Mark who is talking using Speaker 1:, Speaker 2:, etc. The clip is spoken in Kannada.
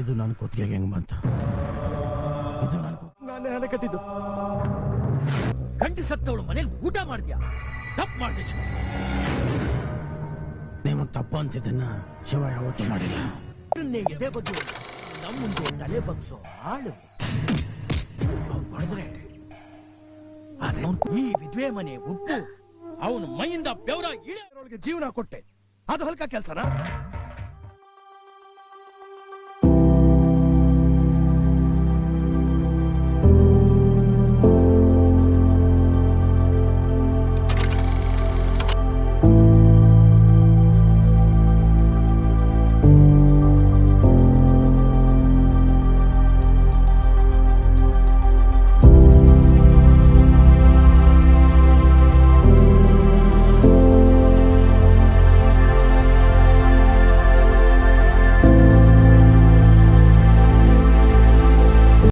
Speaker 1: ಇದು ನನ್ನ ಕುತ್ತಿಗೆಗೆ ಹೆಂಗ್ ಬಂತ? ಇದು ನನ್ನ ನಾನೇ ಹಣ ಕಟ್ಟಿದ್ದು?
Speaker 2: ಗಂಡು ಸತ್ತವಳು ಮನೇಲಿ ಊಟ ಮಾಡ್ದ್ಯಾ? ತಪ್ಪು ಮಾಡ್ದೆ ಶಿವ.
Speaker 1: ನಿಮಗ್ ತಪ್ಪು ಅಂತಿದ್ದನ್ನ ಶಿವ ಯಾವತ್ತೂ ಮಾಡಿಲ್ಲ.
Speaker 2: ಇದನ್ನೇ ಎದೆ ಬಗ್ಗೆ ನಮ್ಮ ಮುಂದೆ ತಲೆ ಬಗ್ಸೋ ಆಳು. ಅವ್ನು ಹೊಡೆದ್ರೆ ಆದ್ರೆ ಅವ್ನು ಈ ವಿಧವೆ ಮನೆ ಉಪ್ಪು ಅವನು ಮೈಯಿಂದ ಬೆವರ ಇಳೆ
Speaker 1: ಜೀವನ ಕೊಟ್ಟೆ. ಅದು ಹಲ್ಕ ಕೆಲಸನಾ?